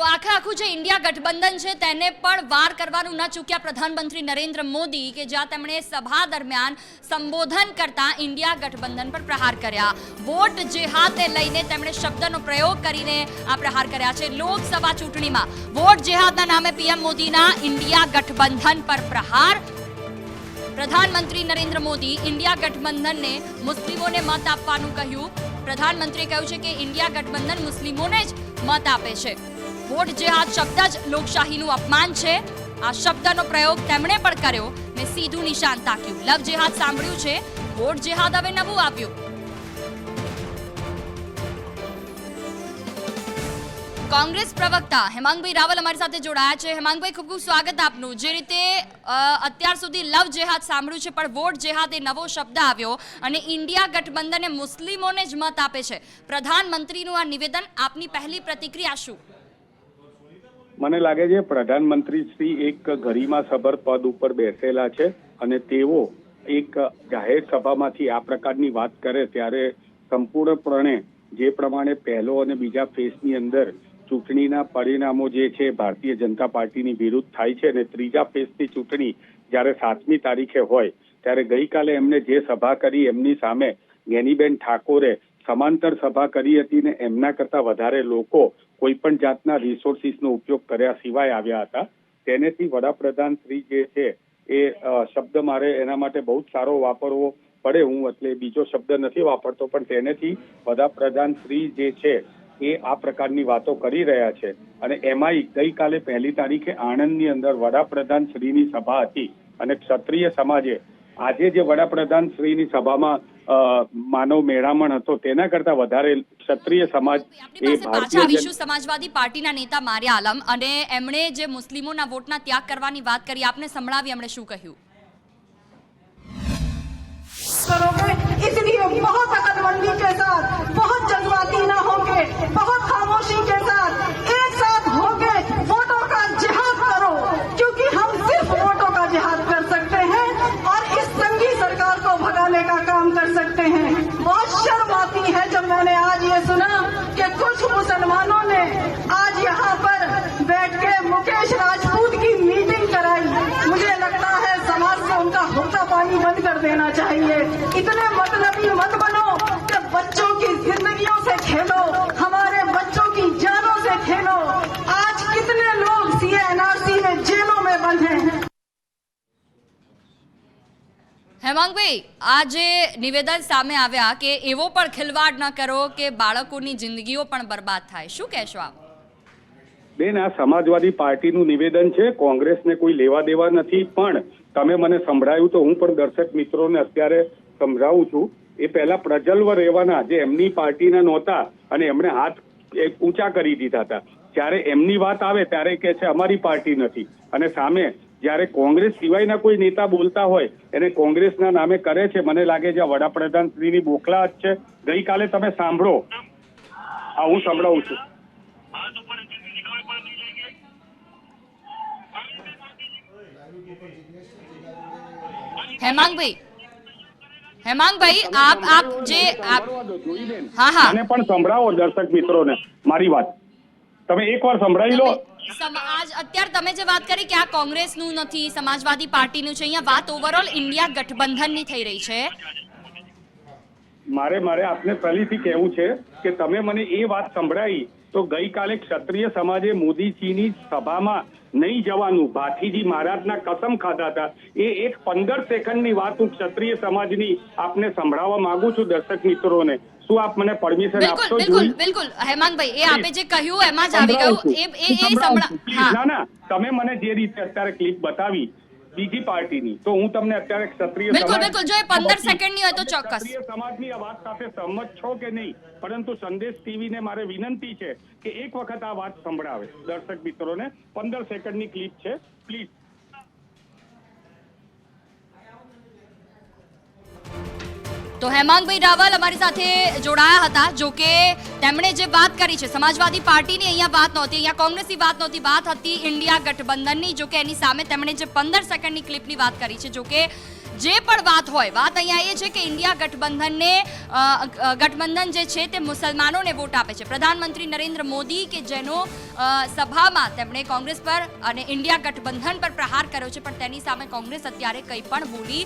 તો આખે આખું જે ઇન્ડિયા ગઠબંધન છે, તેને પણ વાર કરવાનું ન ચૂક્યા પ્રધાનમંત્રી નરેન્દ્ર મોદી, કે જ્યાં તેમણે સભા દરમિયાન સંબોધન કરતા ઇન્ડિયા ગઠબંધન પર પ્રહાર કર્યા. વોટ જેહાદને લઈને તેમણે શબ્દનો પ્રયોગ કરીને આ પ્રહાર કર્યા છે. લોકસભા ચૂંટણીમાં વોટ જેહાદના નામે પીએમ મોદીના ઇન્ડિયા ગઠબંધન પર પ્રહાર. પ્રધાનમંત્રી નરેન્દ્ર મોદી ઇન્ડિયા ગઠબંધનને મુસ્લિમોને મત આપવાનું કહ્યું. પ્રધાનમંત્રીએ કહ્યું છે કે ઇન્ડિયા ગઠબંધન મુસ્લિમોને જ મત આપે છે. વોટ જે આ શબ્દ જ લોકશાહીનું અપમાન છે, આ શબ્દનો પ્રયોગ તેમણે પણ કર્યો ને સીધું નિશાન તાક્યું. લવ જેહાદ સાંભળ્યું છે વોટ જેહાદ હવે નવું આવ્યું કોંગ્રેસ પ્રવક્તા હેમાંગભાઈ રાવલ અમારી સાથે જોડાયા છે. હેમાંગભાઈ, ખૂબ ખૂબ સ્વાગત આપનું. જે રીતે અત્યાર સુધી લવ જેહાદ સાંભળ્યું છે, પણ વોટ જેહાદ એ નવો શબ્દ આવ્યો અને ઇન્ડિયા ગઠબંધને મુસ્લિમોને જ મત આપે છે. પ્રધાનમંત્રીનું આ નિવેદન આપની પહેલી પ્રતિક્રિયા શું? મને લાગે છે પ્રધાનમંત્રી શ્રી એક ગરિમા સભર પદ ઉપર બેસેલા છે અને તેઓ એક જાહેર સભામાંથી આ પ્રકારની વાત કરે ત્યારે સંપૂર્ણપણે જે પ્રમાણે પહેલો અને બીજા ફેઝની અંદર ચૂંટણીના પરિણામો જે છે ભારતીય જનતા પાર્ટીની વિરુદ્ધ થાય છે અને ત્રીજા ફેઝની ચૂંટણી જ્યારે સાતમી તારીખે હોય, ત્યારે ગઈકાલે એમને જે સભા કરી એમની સામે જ્ઞાનીબેન ઠાકોરે સમાંતર સભા કરી હતી ને એમના કરતા વધારે લોકો કોઈ પણ જાતના રિસોર્સિસનો ઉપયોગ કર્યા સિવાય આવ્યા હતા. તેનેથી વડાપ્રધાન શ્રી જે છે એ શબ્દ મારે એના માટે બહુ જ સારો વાપરવો પડે હું એટલે બીજો શબ્દ નથી વાપરતો, પણ તેનેથી વડાપ્રધાન શ્રી જે છે એ આ પ્રકારની વાતો કરી રહ્યા છે. અને એમાંય ગઈકાલે પહેલી તારીખે આણંદની અંદર વડાપ્રધાન શ્રીની સભા હતી અને ક્ષત્રિય સમાજે આજે જે વડાપ્રધાન શ્રીની સભામાં માનવ મેળામણ હતો તેના કરતા વધારે ક્ષત્રિય સમાજ એ પાછા આવીશું. સમાજવાદી પાર્ટીના નેતા માર્યા આલમ અને એમણે જે મુસ્લિમોના વોટના ત્યાગ કરવાની વાત કરી આપને સંભળાવી એમણે શું કહ્યું? કરોગે ઇસલિએ બહોત અકલમંદી કે સાથ બહોત જજ્બાતી ના હોગે चाहिए इतने मतलबी मत बनो कि बच्चों की जिंदगियों से खेलो हमारे बच्चों की जानों से खेलो आज कितने लोग सीएनआरसी में जेलों में बंद हैं હેમાંગભાઈ આ જે નિવેદન સામે આવ્યા કે એવો પણ ખિલવાડ ન કરો કે બાળકોની જિંદગીઓ પણ બરબાદ થાય શું કહેશો આપ બેન આ સમાજવાદી પાર્ટીનું નિવેદન છે કોંગ્રેસને કોઈ લેવા દેવા નથી પણ તમે મને સંભળાયું તો હું પણ દર્શક મિત્રોને અત્યારે સમજાવું છું. એ પહેલા પ્રજલ્વ રહેવાના જે એમની પાર્ટીના નહોતા અને એમણે હાથ ઊંચા કરી દીધા હતા. જ્યારે એમની વાત આવે ત્યારે કે છે, અમારી પાર્ટી નથી. અને સામે જ્યારે કોંગ્રેસ સિવાયના કોઈ નેતા બોલતા હોય, એને કોંગ્રેસના નામે કરે છે. મને લાગે છે વડાપ્રધાન શ્રીની બોખલા જ છે. ગઈકાલે તમે સાંભળો. આ હું સંભળાવું છું. હેમાંગભાઈ હેમાંગભાઈ આપ આપ જે આપ. હા, હા. મને પણ સંભળાવો દર્શક મિત્રોને મારી વાત તમે એકવાર સંભળાવી લો સમાજ અત્યારે તમે જે વાત કરી કે આ કોંગ્રેસનું નથી સમાજવાદી પાર્ટીનું છે અહીંયા વાત ઓવરઓલ ઇન્ડિયા ગઠબંધનની થઈ રહી છે મારે મારે આપને પહેલીથી કહેવું છે કે તમે મને એ વાત સંભળાવી તો ગઈકાલે ક્ષત્રિય સમાજે મોદીજીની સભામાં નહીં જવાનું. ભાથીજી મહારાજના કસમ ખાધા હતા. એ એક પંદર સેકન્ડની વાત હું ક્ષત્રિય સમાજની આપને સંભળાવવા માંગુ છું દર્શક મિત્રોને. શું આપ મને પરમિશન આપશો? બિલકુલ બિલકુલ. હેમાંગભાઈ એ આપે જે કહ્યું એમાં જ આવી ગયું. એ એ. સંભળા ના ના તમે મને જે રીતે અત્યારે ક્લિપ બતાવી બીજી પાર્ટીની તો હું તમને અત્યારે ક્ષત્રિય બિલકુલ, બિલકુલ. જો એ 15 સેકન્ડની હોય તો ચોક્કસ. ક્ષત્રિય સમાજની આ વાત સાથે સહમત છો કે નહીં પરંતુ સંદેશ ટીવીને મારે વિનંતી છે કે એક વખત આ વાત સંભળાવે દર્શક મિત્રોને પંદર સેકન્ડની ક્લિપ છે પ્લીઝ તો હેમાંગભાઈ રાવલ અમારી સાથે જોડાયા હતા, જો કે તેમણે જે વાત કરી છે, સમાજવાદી પાર્ટીની અહીંયા વાત નહોતી, અહીંયા કોંગ્રેસની વાત નહોતી, વાત હતી ઇન્ડિયા ગઠબંધનની, જો કે એની સામે તેમણે જે પંદર સેકન્ડની ક્લિપની વાત કરી છે, જો કે જે પણ વાત હોય, વાત અહીંયા એ છે કે ઇન્ડિયા ગઠબંધનને ગઠબંધન જે છે તે મુસલમાનોને વોટ આપે છે. પ્રધાનમંત્રી નરેન્દ્ર મોદી કે જેનો સભામાં તેમણે કોંગ્રેસ પર અને ઇન્ડિયા ગઠબંધન પર પ્રહાર કર્યો છે, પણ તેની સામે કોંગ્રેસ અત્યારે કંઈ પણ બોલી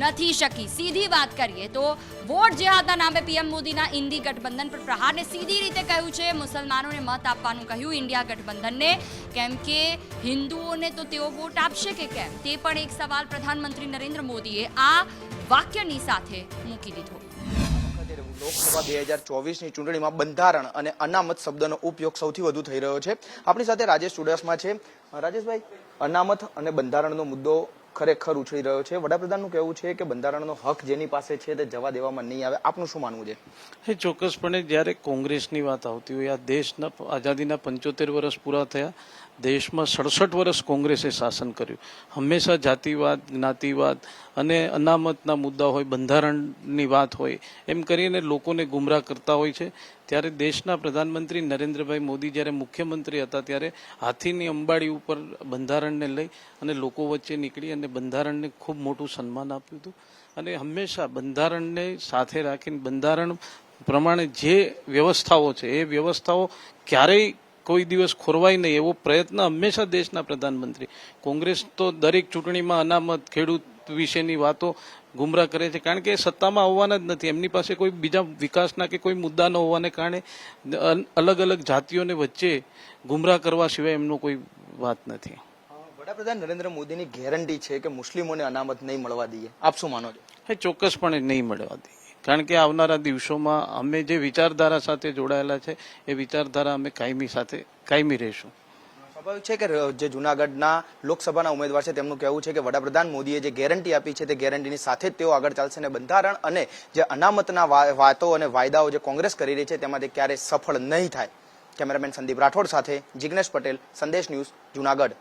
નથી શકી. સીધી વાત કરીએ તો વોટ જેહાદના નામે પીએમ મોદીના ઇન્ડી ગઠબંધન પર પ્રહારને સીધી રીતે કહ્યું છે, મુસલમાનોને મત આપવાનું કહ્યું ઇન્ડિયા ગઠબંધનને. કેમ કે હિન્દુઓને તો તેઓ વોટ આપશે કે કેમ? તે પણ એક સવાલ પ્રધાનમંત્રી નરેન્દ્ર મોદીએ આ વાક્યની સાથે મૂકી દીધો. લોકસભા બે હજાર ચોવીસની ચૂંટણીમાં બંધારણ અને અનામત શબ્દનો ઉપયોગ સૌથી વધુ થઈ રહ્યો છે. આપણી સાથે રાજેશ ચુડાસમા છે. રાજેશભાઈ અનામત અને બંધારણનો મુદ્દો ખરેખર ઉછળી રહ્યો છે. વડાપ્રધાનનું કહેવું છે કે બંધારણનો હક જેની પાસે છે તે જવા દેવામાં નહીં આવે. આપનું શું માનવું છે? એ ચોક્કસપણે જ્યારે કોંગ્રેસની વાત આવતી હોય આ દેશના આઝાદીના પંચોતેર વર્ષ પૂરા થયા દેશમાં સડસઠ વર્ષ કોંગ્રેસે શાસન કર્યું. હંમેશા જાતિવાદ, જ્ઞાતિવાદ અને અનામતના મુદ્દા હોય, બંધારણની વાત હોય, એમ કરીને લોકોને ગુમરાહ કરતા હોય છે. ત્યારે દેશના પ્રધાનમંત્રી નરેન્દ્રભાઈ મોદી જ્યારે મુખ્યમંત્રી હતા ત્યારે હાથીની અંબાડી ઉપર બંધારણને લઈ અને લોકો વચ્ચે નીકળી અને બંધારણને ખૂબ મોટું સન્માન આપ્યું હતું. અને હંમેશા બંધારણને સાથે રાખીને બંધારણ પ્રમાણે જે વ્યવસ્થાઓ છે, એ વ્યવસ્થાઓ ક્યારેય કોઈ દિવસ ખોરવાય નહીં એવો પ્રયત્ન હંમેશા દેશના પ્રધાનમંત્રી. કોંગ્રેસ તો દરેક ચૂંટણીમાં અનામત ખેડૂત વિશેની વાતો ગુમરાહ કરે છે. કારણ કે સત્તામાં આવવાના જ નથી. એમની પાસે કોઈ બીજા વિકાસના કે કોઈ મુદ્દા ન હોવાને કારણે અલગ અલગ જાતિઓને વચ્ચે ગુમરાહ કરવા સિવાય એમનો કોઈ વાત નથી. વડાપ્રધાન નરેન્દ્ર મોદીની ગેરંટી છે કે મુસ્લિમોને અનામત નહીં મળવા દઈએ. આપ શું માનો છો? એ ચોક્કસપણે નહીં મળવા દઈએ. કારણ કે આવનારા દિવસોમાં અમે જે વિચારધારા સાથે જોડાયેલા છે, એ વિચારધારા અમે કાયમી સાથે કાયમી રહીશું. છે કે જે જુનાગઢના લોકસભાના ઉમેદવાર છે, તેમનું કહેવું છે કે વડાપ્રધાન મોદીએ જે ગેરંટી આપી છે, તે ગેરંટીની સાથે જ તેઓ આગળ ચાલશે અને બંધારણ અને જે અનામતના વાતો અને વાયદાઓ જે કોંગ્રેસ કરી રહી છે, તેમાં તે ક્યારેય સફળ નહીં થાય. કેમેરામેન સંદીપ રાઠોડ સાથે જિગ્નેશ પટેલ, સંદેશ ન્યૂઝ જુનાગઢ.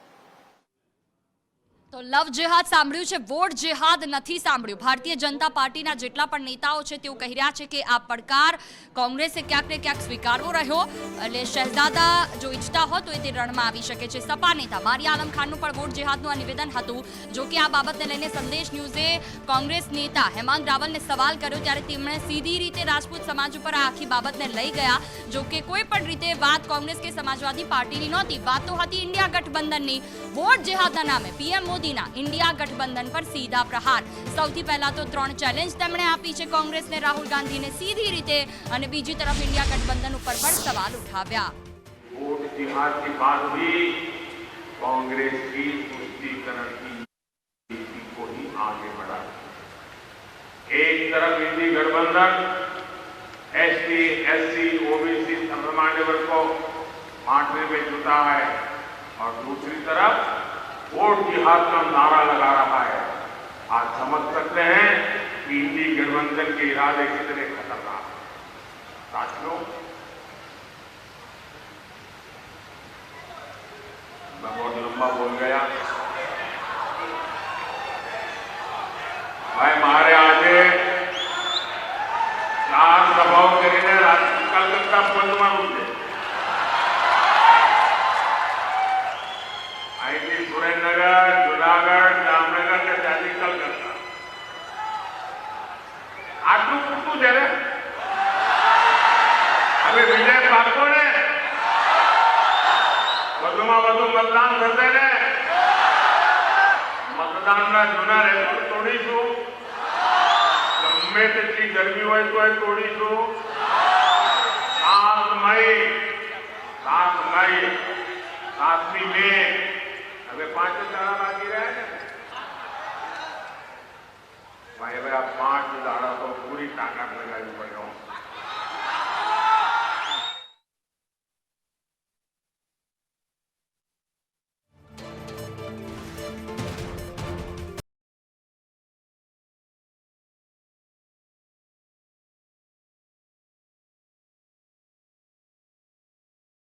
તો લવ જેહાદ સાંભળ્યું છે વોટ જેહાદ નથી સાંભળ્યું. ભારતીય જનતા પાર્ટીના જેટલા પણ નેતાઓ છે, તેઓ કહી રહ્યા છે કે આ પડકાર કોંગ્રેસે ક્યાંક ને ક્યાંક સ્વીકારવો રહ્યો. એટલે શહેજાદા જો ઈચ્છતા હોત તો એ તે રણમાં આવી શકે છે. સપા નેતા મારી આલમ ખાનનું પણ વોટ જેહાદનું આ નિવેદન હતું. જો કે આ બાબતને લઈને સંદેશ ન્યૂઝે કોંગ્રેસ નેતા હેમાંગ રાવલને સવાલ કર્યો ત્યારે તેમણે સીધી રીતે રાજપૂત સમાજ ઉપર આ આખી બાબતને લઈ ગયા. જો કે કોઈ પણ રીતે વાત કોંગ્રેસ કે સમાજવાદી પાર્ટીની નહોતી. વાત તો હતી ઇન્ડિયા ગઠબંધનની. વોટ જેહાદના નામે પીએમ મોદીના ઇન્ડિયા ગઠબંધન પર સીધા પ્રહાર સૌથી પહેલા તો ત્રણ ચેલેન્જ તેમણે આપી છે કોંગ્રેસને રાહુલ ગાંધીને સીધી રીતે અને બીજી તરફ ઇન્ડિયા ગઠબંધન ઉપર પણ સવાલ ઉઠાવ્યા वोट जिहाद की बात हुई कांग्रेस की तुष्टीकरण की नीति को ही आगे बढ़ा एक तरफ इंडी गठबंधन एसटी एससी ओबीसी सर्वमान्य वर्ग को बांटने में जुटा है और दूसरी तरफ वोट जिहाद का नारा लगा रहा है। आज समझ सकते हैं कि हिंदी गठबंधन के इरादे कितने खतरनाक साथियों, मैं बहुत लंबा बोल गया। છે મતદાન થશે જૂના રેકોર્ડ તોડીશું. ગમે તેટલી ગરમી હોય તો તોડીશું. સાત મઈ સાત મઈ, સાતમી મે. હવે પાંચ જણા બાકી રહ્યા ને? ભાઈ હવે આ પાંચ દાડા તો પૂરી તાકાત લગાવી પડે